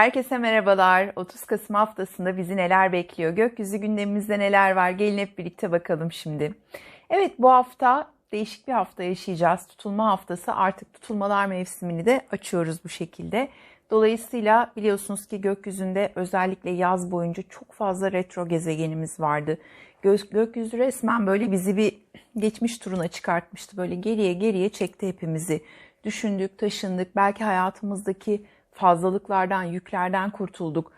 Herkese merhabalar. 30 Kasım haftasında bizi neler bekliyor? Gökyüzü gündemimizde neler var? Gelin hep birlikte bakalım şimdi. Evet bu hafta değişik bir hafta yaşayacağız. Tutulma haftası artık tutulmalar mevsimini de açıyoruz bu şekilde. Dolayısıyla biliyorsunuz ki gökyüzünde özellikle yaz boyunca çok fazla retro gezegenimiz vardı. Gö- gökyüzü resmen böyle bizi bir geçmiş turuna çıkartmıştı. Böyle geriye geriye çekti hepimizi. Düşündük, taşındık. Belki hayatımızdaki fazlalıklardan, yüklerden kurtulduk.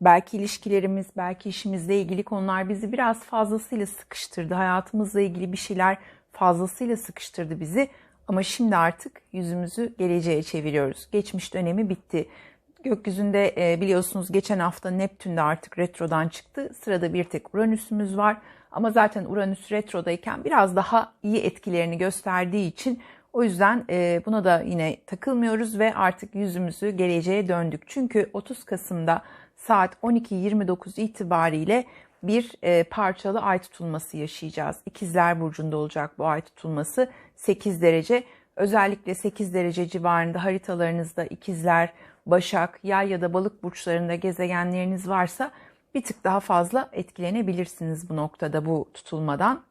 Belki ilişkilerimiz, belki işimizle ilgili konular bizi biraz fazlasıyla sıkıştırdı. Hayatımızla ilgili bir şeyler fazlasıyla sıkıştırdı bizi. Ama şimdi artık yüzümüzü geleceğe çeviriyoruz. Geçmiş dönemi bitti. Gökyüzünde e, biliyorsunuz geçen hafta Neptün de artık retrodan çıktı. Sırada bir tek Uranüs'ümüz var. Ama zaten Uranüs retrodayken biraz daha iyi etkilerini gösterdiği için o yüzden e, buna da yine takılmıyoruz ve artık yüzümüzü geleceğe döndük. Çünkü 30 Kasım'da saat 12.29 itibariyle bir e, parçalı ay tutulması yaşayacağız. İkizler Burcu'nda olacak bu ay tutulması 8 derece. Özellikle 8 derece civarında haritalarınızda ikizler, başak, yay ya da balık burçlarında gezegenleriniz varsa bir tık daha fazla etkilenebilirsiniz bu noktada bu tutulmadan.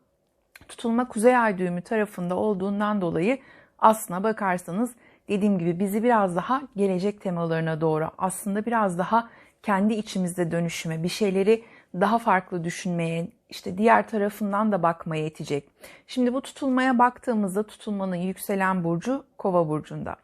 Tutulma kuzey ay düğümü tarafında olduğundan dolayı aslına bakarsanız dediğim gibi bizi biraz daha gelecek temalarına doğru aslında biraz daha kendi içimizde dönüşüme, bir şeyleri daha farklı düşünmeye, işte diğer tarafından da bakmaya itecek. Şimdi bu tutulmaya baktığımızda tutulmanın yükselen burcu Kova burcunda.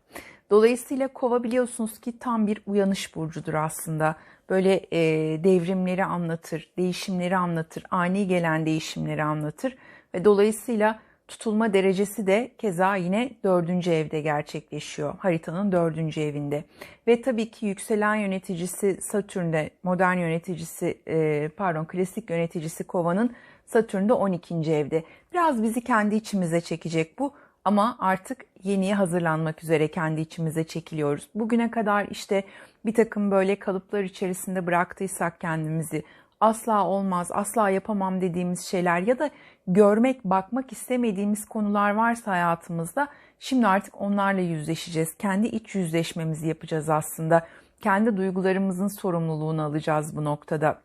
Dolayısıyla Kova biliyorsunuz ki tam bir uyanış burcudur aslında. Böyle e, devrimleri anlatır, değişimleri anlatır, ani gelen değişimleri anlatır ve dolayısıyla tutulma derecesi de keza yine dördüncü evde gerçekleşiyor. Haritanın dördüncü evinde. Ve tabii ki yükselen yöneticisi Satürn'de, modern yöneticisi, e, pardon klasik yöneticisi Kova'nın Satürn'de 12. evde. Biraz bizi kendi içimize çekecek bu. Ama artık yeniye hazırlanmak üzere kendi içimize çekiliyoruz. Bugüne kadar işte bir takım böyle kalıplar içerisinde bıraktıysak kendimizi asla olmaz, asla yapamam dediğimiz şeyler ya da görmek, bakmak istemediğimiz konular varsa hayatımızda şimdi artık onlarla yüzleşeceğiz. Kendi iç yüzleşmemizi yapacağız aslında. Kendi duygularımızın sorumluluğunu alacağız bu noktada.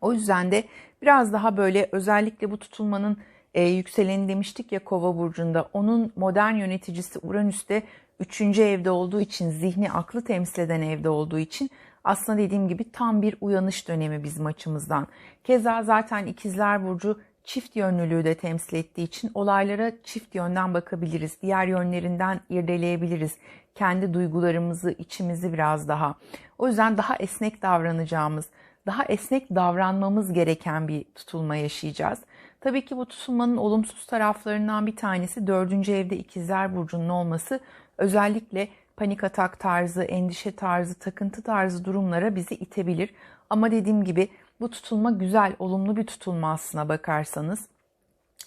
O yüzden de biraz daha böyle özellikle bu tutulmanın e, yükseleni demiştik ya Kova burcunda. Onun modern yöneticisi Uranüs'te 3. evde olduğu için, zihni aklı temsil eden evde olduğu için aslında dediğim gibi tam bir uyanış dönemi bizim açımızdan. Keza zaten ikizler burcu çift yönlülüğü de temsil ettiği için olaylara çift yönden bakabiliriz. Diğer yönlerinden irdeleyebiliriz. Kendi duygularımızı, içimizi biraz daha. O yüzden daha esnek davranacağımız, daha esnek davranmamız gereken bir tutulma yaşayacağız. Tabii ki bu tutulmanın olumsuz taraflarından bir tanesi dördüncü evde ikizler burcunun olması. Özellikle panik atak tarzı, endişe tarzı, takıntı tarzı durumlara bizi itebilir. Ama dediğim gibi bu tutulma güzel, olumlu bir tutulma aslına bakarsanız.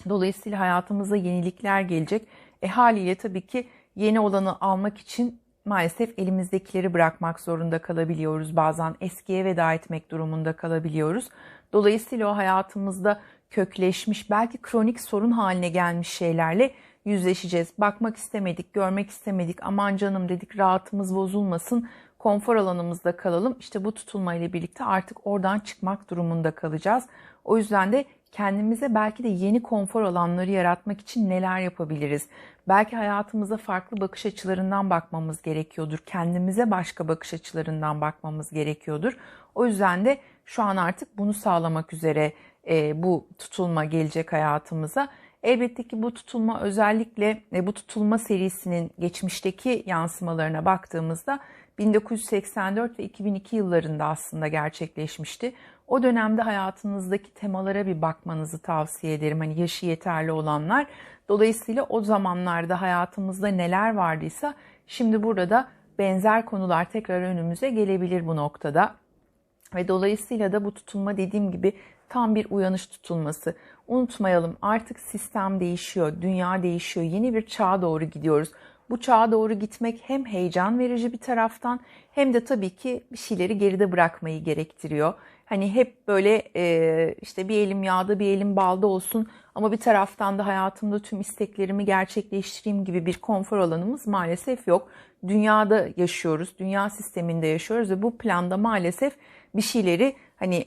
Dolayısıyla hayatımıza yenilikler gelecek. E haliyle tabii ki yeni olanı almak için maalesef elimizdekileri bırakmak zorunda kalabiliyoruz. Bazen eskiye veda etmek durumunda kalabiliyoruz. Dolayısıyla o hayatımızda kökleşmiş, belki kronik sorun haline gelmiş şeylerle yüzleşeceğiz. Bakmak istemedik, görmek istemedik. Aman canım dedik rahatımız bozulmasın. Konfor alanımızda kalalım. İşte bu tutulma ile birlikte artık oradan çıkmak durumunda kalacağız. O yüzden de kendimize belki de yeni konfor alanları yaratmak için neler yapabiliriz? Belki hayatımıza farklı bakış açılarından bakmamız gerekiyordur. Kendimize başka bakış açılarından bakmamız gerekiyordur. O yüzden de şu an artık bunu sağlamak üzere e, bu tutulma gelecek hayatımıza. Elbette ki bu tutulma özellikle e, bu tutulma serisinin geçmişteki yansımalarına baktığımızda 1984 ve 2002 yıllarında aslında gerçekleşmişti. O dönemde hayatınızdaki temalara bir bakmanızı tavsiye ederim. Hani yaşı yeterli olanlar. Dolayısıyla o zamanlarda hayatımızda neler vardıysa şimdi burada benzer konular tekrar önümüze gelebilir bu noktada. Ve dolayısıyla da bu tutulma dediğim gibi tam bir uyanış tutulması. Unutmayalım artık sistem değişiyor, dünya değişiyor, yeni bir çağa doğru gidiyoruz. Bu çağa doğru gitmek hem heyecan verici bir taraftan hem de tabii ki bir şeyleri geride bırakmayı gerektiriyor. Hani hep böyle e, işte bir elim yağda bir elim balda olsun ama bir taraftan da hayatımda tüm isteklerimi gerçekleştireyim gibi bir konfor alanımız maalesef yok. Dünyada yaşıyoruz, dünya sisteminde yaşıyoruz ve bu planda maalesef bir şeyleri hani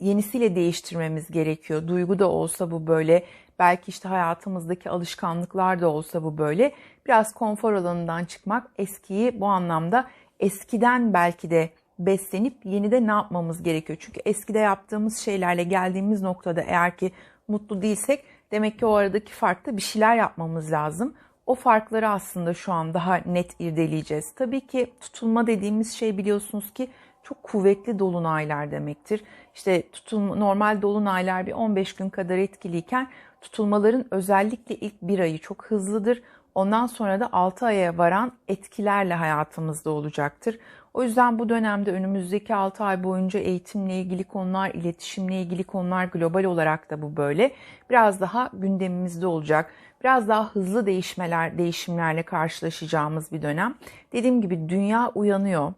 yenisiyle değiştirmemiz gerekiyor. Duygu da olsa bu böyle, belki işte hayatımızdaki alışkanlıklar da olsa bu böyle. Biraz konfor alanından çıkmak, eskiyi bu anlamda eskiden belki de beslenip yeni de ne yapmamız gerekiyor? Çünkü eskide yaptığımız şeylerle geldiğimiz noktada eğer ki mutlu değilsek demek ki o aradaki farkta bir şeyler yapmamız lazım. O farkları aslında şu an daha net irdeleyeceğiz. Tabii ki tutulma dediğimiz şey biliyorsunuz ki çok kuvvetli dolunaylar demektir. İşte tutulma, normal dolunaylar bir 15 gün kadar etkiliyken tutulmaların özellikle ilk bir ayı çok hızlıdır. Ondan sonra da 6 aya varan etkilerle hayatımızda olacaktır. O yüzden bu dönemde önümüzdeki 6 ay boyunca eğitimle ilgili konular, iletişimle ilgili konular global olarak da bu böyle. Biraz daha gündemimizde olacak. Biraz daha hızlı değişmeler, değişimlerle karşılaşacağımız bir dönem. Dediğim gibi dünya uyanıyor.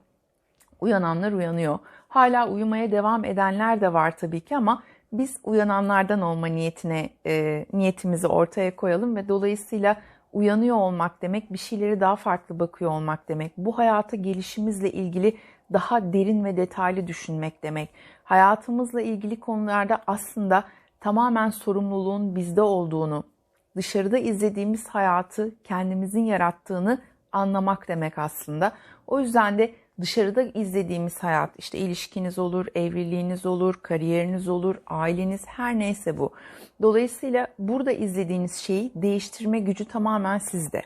Uyananlar uyanıyor. Hala uyumaya devam edenler de var tabii ki ama biz uyananlardan olma niyetine e, niyetimizi ortaya koyalım ve dolayısıyla uyanıyor olmak demek bir şeyleri daha farklı bakıyor olmak demek. Bu hayata gelişimizle ilgili daha derin ve detaylı düşünmek demek. Hayatımızla ilgili konularda aslında tamamen sorumluluğun bizde olduğunu, dışarıda izlediğimiz hayatı kendimizin yarattığını anlamak demek aslında. O yüzden de dışarıda izlediğimiz hayat işte ilişkiniz olur, evliliğiniz olur, kariyeriniz olur, aileniz her neyse bu. Dolayısıyla burada izlediğiniz şeyi değiştirme gücü tamamen sizde.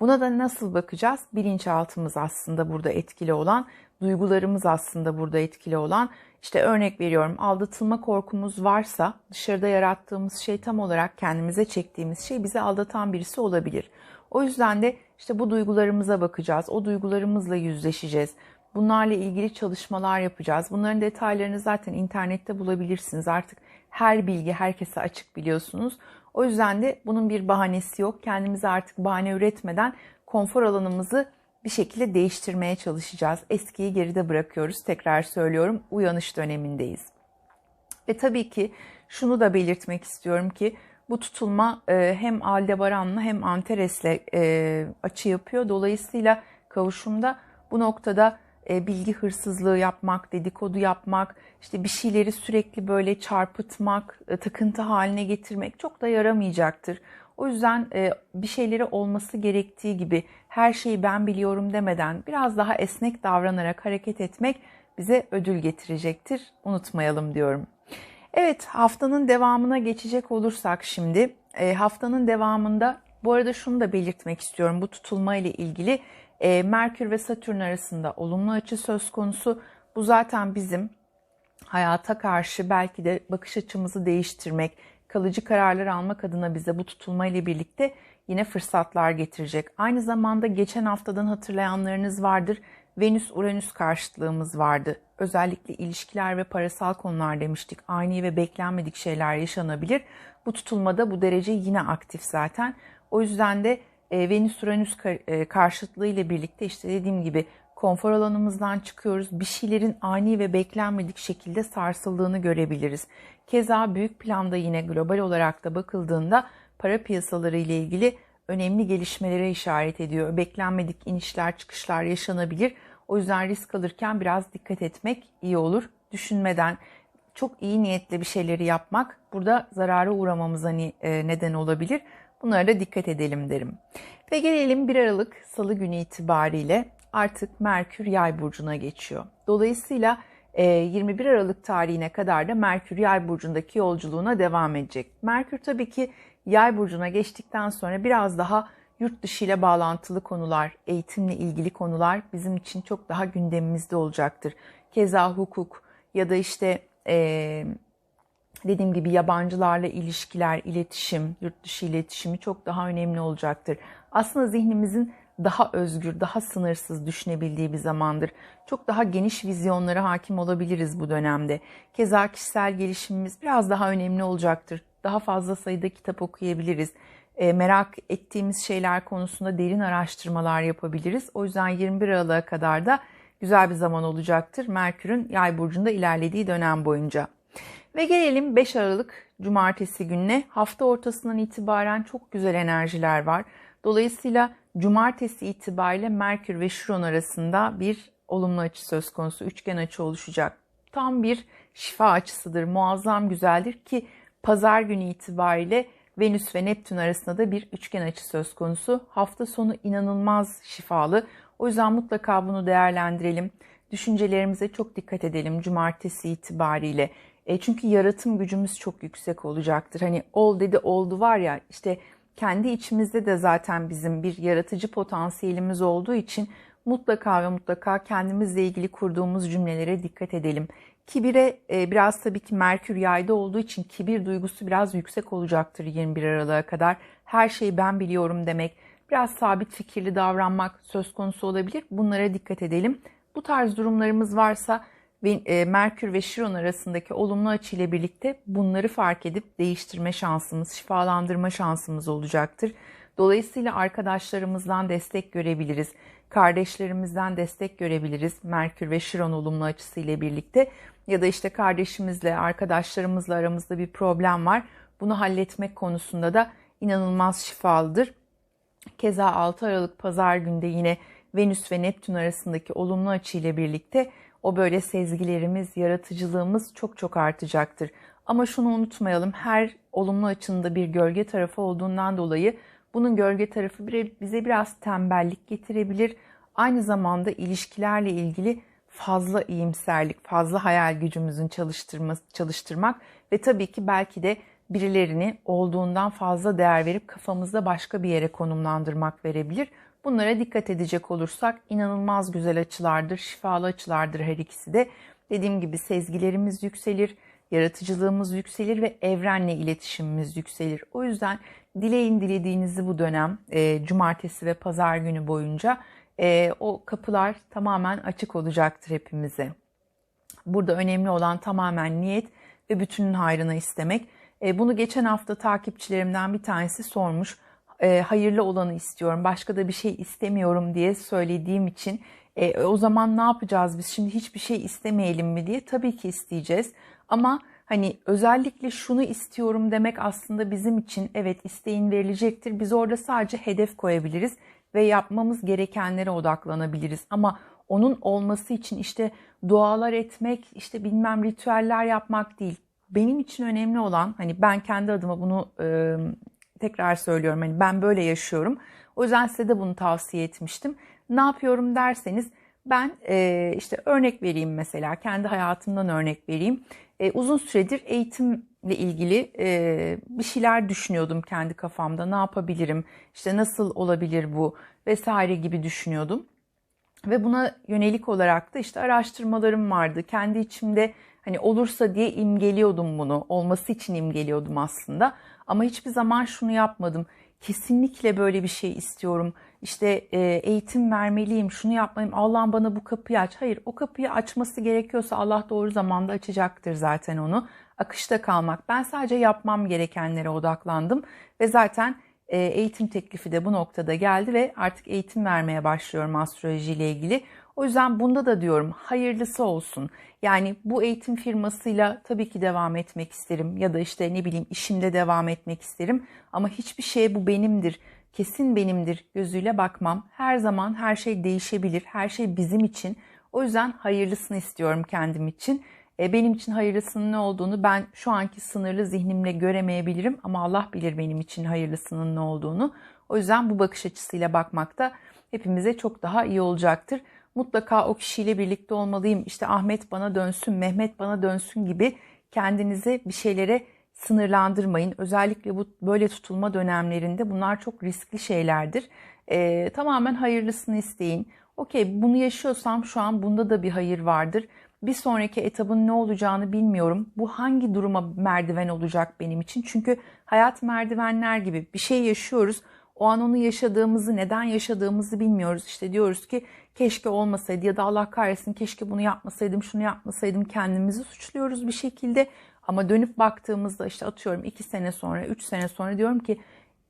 Buna da nasıl bakacağız? Bilinçaltımız aslında burada etkili olan, duygularımız aslında burada etkili olan. İşte örnek veriyorum aldatılma korkumuz varsa dışarıda yarattığımız şey tam olarak kendimize çektiğimiz şey bizi aldatan birisi olabilir. O yüzden de işte bu duygularımıza bakacağız. O duygularımızla yüzleşeceğiz. Bunlarla ilgili çalışmalar yapacağız. Bunların detaylarını zaten internette bulabilirsiniz. Artık her bilgi herkese açık biliyorsunuz. O yüzden de bunun bir bahanesi yok. Kendimize artık bahane üretmeden konfor alanımızı bir şekilde değiştirmeye çalışacağız. Eskiyi geride bırakıyoruz. Tekrar söylüyorum uyanış dönemindeyiz. Ve tabii ki şunu da belirtmek istiyorum ki bu tutulma e, hem Aldebaran'la hem Antares'le e, açı yapıyor. Dolayısıyla kavuşumda bu noktada e, bilgi hırsızlığı yapmak, dedikodu yapmak, işte bir şeyleri sürekli böyle çarpıtmak, takıntı haline getirmek çok da yaramayacaktır. O yüzden bir şeyleri olması gerektiği gibi her şeyi ben biliyorum demeden biraz daha esnek davranarak hareket etmek bize ödül getirecektir. Unutmayalım diyorum. Evet haftanın devamına geçecek olursak şimdi e, haftanın devamında bu arada şunu da belirtmek istiyorum bu tutulma ile ilgili e, Merkür ve Satürn arasında olumlu açı söz konusu. Bu zaten bizim hayata karşı belki de bakış açımızı değiştirmek, kalıcı kararlar almak adına bize bu tutulma ile birlikte yine fırsatlar getirecek. Aynı zamanda geçen haftadan hatırlayanlarınız vardır. Venüs-Uranüs karşıtlığımız vardı. Özellikle ilişkiler ve parasal konular demiştik. Ani ve beklenmedik şeyler yaşanabilir. Bu tutulmada bu derece yine aktif zaten. O yüzden de e, Venüs-Uranüs e, karşıtlığı ile birlikte işte dediğim gibi konfor alanımızdan çıkıyoruz. Bir şeylerin ani ve beklenmedik şekilde sarsıldığını görebiliriz. Keza büyük planda yine global olarak da bakıldığında para piyasaları ile ilgili önemli gelişmelere işaret ediyor. Beklenmedik inişler çıkışlar yaşanabilir. O yüzden risk alırken biraz dikkat etmek iyi olur. Düşünmeden çok iyi niyetle bir şeyleri yapmak burada zarara uğramamıza e, neden olabilir. Bunlara da dikkat edelim derim. Ve gelelim 1 Aralık Salı günü itibariyle artık Merkür Yay burcuna geçiyor. Dolayısıyla 21 e, Aralık tarihine kadar da Merkür Yay burcundaki yolculuğuna devam edecek. Merkür tabii ki Yay burcuna geçtikten sonra biraz daha yurt dışı ile bağlantılı konular, eğitimle ilgili konular bizim için çok daha gündemimizde olacaktır. Keza hukuk ya da işte e, dediğim gibi yabancılarla ilişkiler, iletişim, yurt dışı iletişimi çok daha önemli olacaktır. Aslında zihnimizin daha özgür, daha sınırsız düşünebildiği bir zamandır. Çok daha geniş vizyonlara hakim olabiliriz bu dönemde. Keza kişisel gelişimimiz biraz daha önemli olacaktır. Daha fazla sayıda kitap okuyabiliriz. E, merak ettiğimiz şeyler konusunda derin araştırmalar yapabiliriz. O yüzden 21 Aralık'a kadar da güzel bir zaman olacaktır. Merkür'ün yay burcunda ilerlediği dönem boyunca. Ve gelelim 5 Aralık Cumartesi gününe. Hafta ortasından itibaren çok güzel enerjiler var. Dolayısıyla Cumartesi itibariyle Merkür ve Şiron arasında bir olumlu açı söz konusu. Üçgen açı oluşacak. Tam bir şifa açısıdır. Muazzam güzeldir ki pazar günü itibariyle Venüs ve Neptün arasında da bir üçgen açı söz konusu. Hafta sonu inanılmaz şifalı. O yüzden mutlaka bunu değerlendirelim. Düşüncelerimize çok dikkat edelim cumartesi itibariyle. E çünkü yaratım gücümüz çok yüksek olacaktır. Hani ol dedi oldu var ya işte kendi içimizde de zaten bizim bir yaratıcı potansiyelimiz olduğu için mutlaka ve mutlaka kendimizle ilgili kurduğumuz cümlelere dikkat edelim. Kibire e, biraz tabii ki Merkür yayda olduğu için kibir duygusu biraz yüksek olacaktır 21 Aralık'a kadar. Her şeyi ben biliyorum demek, biraz sabit fikirli davranmak söz konusu olabilir. Bunlara dikkat edelim. Bu tarz durumlarımız varsa ve Merkür ve Şiron arasındaki olumlu açı ile birlikte bunları fark edip değiştirme şansımız, şifalandırma şansımız olacaktır. Dolayısıyla arkadaşlarımızdan destek görebiliriz. Kardeşlerimizden destek görebiliriz. Merkür ve Şiron olumlu açısı ile birlikte ya da işte kardeşimizle, arkadaşlarımızla aramızda bir problem var. Bunu halletmek konusunda da inanılmaz şifalıdır. Keza 6 Aralık pazar günde yine Venüs ve Neptün arasındaki olumlu açı ile birlikte o böyle sezgilerimiz, yaratıcılığımız çok çok artacaktır. Ama şunu unutmayalım, her olumlu açında bir gölge tarafı olduğundan dolayı bunun gölge tarafı bize biraz tembellik getirebilir. Aynı zamanda ilişkilerle ilgili fazla iyimserlik, fazla hayal gücümüzün çalıştırmak ve tabii ki belki de birilerini olduğundan fazla değer verip kafamızda başka bir yere konumlandırmak verebilir. Bunlara dikkat edecek olursak inanılmaz güzel açılardır, şifalı açılardır her ikisi de. Dediğim gibi sezgilerimiz yükselir, yaratıcılığımız yükselir ve evrenle iletişimimiz yükselir. O yüzden dileyin dilediğinizi bu dönem e, cumartesi ve pazar günü boyunca e, o kapılar tamamen açık olacaktır hepimize. Burada önemli olan tamamen niyet ve bütünün hayrına istemek. E, bunu geçen hafta takipçilerimden bir tanesi sormuş e, hayırlı olanı istiyorum, başka da bir şey istemiyorum diye söylediğim için e, o zaman ne yapacağız biz şimdi hiçbir şey istemeyelim mi diye tabii ki isteyeceğiz. Ama hani özellikle şunu istiyorum demek aslında bizim için evet isteğin verilecektir. Biz orada sadece hedef koyabiliriz ve yapmamız gerekenlere odaklanabiliriz. Ama onun olması için işte dualar etmek, işte bilmem ritüeller yapmak değil. Benim için önemli olan hani ben kendi adıma bunu e, tekrar söylüyorum hani ben böyle yaşıyorum. O yüzden size de bunu tavsiye etmiştim. Ne yapıyorum derseniz ben e, işte örnek vereyim mesela kendi hayatımdan örnek vereyim. E, uzun süredir eğitimle ilgili e, bir şeyler düşünüyordum kendi kafamda. Ne yapabilirim? İşte nasıl olabilir bu vesaire gibi düşünüyordum. Ve buna yönelik olarak da işte araştırmalarım vardı. Kendi içimde hani olursa diye imgeliyordum bunu. Olması için imgeliyordum aslında. Ama hiçbir zaman şunu yapmadım. Kesinlikle böyle bir şey istiyorum. İşte e, eğitim vermeliyim, şunu yapmalıyım. Allah'ım bana bu kapıyı aç. Hayır, o kapıyı açması gerekiyorsa Allah doğru zamanda açacaktır zaten onu. Akışta kalmak. Ben sadece yapmam gerekenlere odaklandım ve zaten e, eğitim teklifi de bu noktada geldi ve artık eğitim vermeye başlıyorum astroloji ile ilgili. O yüzden bunda da diyorum hayırlısı olsun. Yani bu eğitim firmasıyla tabii ki devam etmek isterim ya da işte ne bileyim işimde devam etmek isterim ama hiçbir şey bu benimdir, kesin benimdir gözüyle bakmam. Her zaman her şey değişebilir, her şey bizim için. O yüzden hayırlısını istiyorum kendim için. E, benim için hayırlısının ne olduğunu ben şu anki sınırlı zihnimle göremeyebilirim ama Allah bilir benim için hayırlısının ne olduğunu. O yüzden bu bakış açısıyla bakmak da hepimize çok daha iyi olacaktır mutlaka o kişiyle birlikte olmalıyım. İşte Ahmet bana dönsün, Mehmet bana dönsün gibi kendinize bir şeylere sınırlandırmayın. Özellikle bu böyle tutulma dönemlerinde bunlar çok riskli şeylerdir. Ee, tamamen hayırlısını isteyin. Okey bunu yaşıyorsam şu an bunda da bir hayır vardır. Bir sonraki etabın ne olacağını bilmiyorum. Bu hangi duruma merdiven olacak benim için? Çünkü hayat merdivenler gibi bir şey yaşıyoruz. O an onu yaşadığımızı, neden yaşadığımızı bilmiyoruz. İşte diyoruz ki keşke olmasaydı ya da Allah kahretsin keşke bunu yapmasaydım, şunu yapmasaydım kendimizi suçluyoruz bir şekilde. Ama dönüp baktığımızda işte atıyorum iki sene sonra, üç sene sonra diyorum ki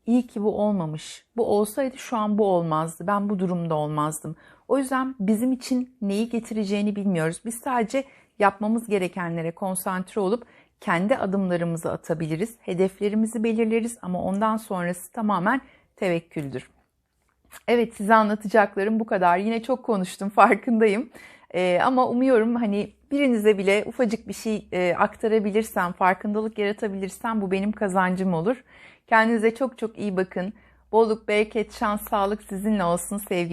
iyi ki bu olmamış. Bu olsaydı şu an bu olmazdı. Ben bu durumda olmazdım. O yüzden bizim için neyi getireceğini bilmiyoruz. Biz sadece yapmamız gerekenlere konsantre olup kendi adımlarımızı atabiliriz. Hedeflerimizi belirleriz ama ondan sonrası tamamen tevekküldür. Evet size anlatacaklarım bu kadar. Yine çok konuştum farkındayım. Ee, ama umuyorum hani birinize bile ufacık bir şey e, aktarabilirsem, farkındalık yaratabilirsem bu benim kazancım olur. Kendinize çok çok iyi bakın. Bolluk, bereket, şans, sağlık sizinle olsun sevgili.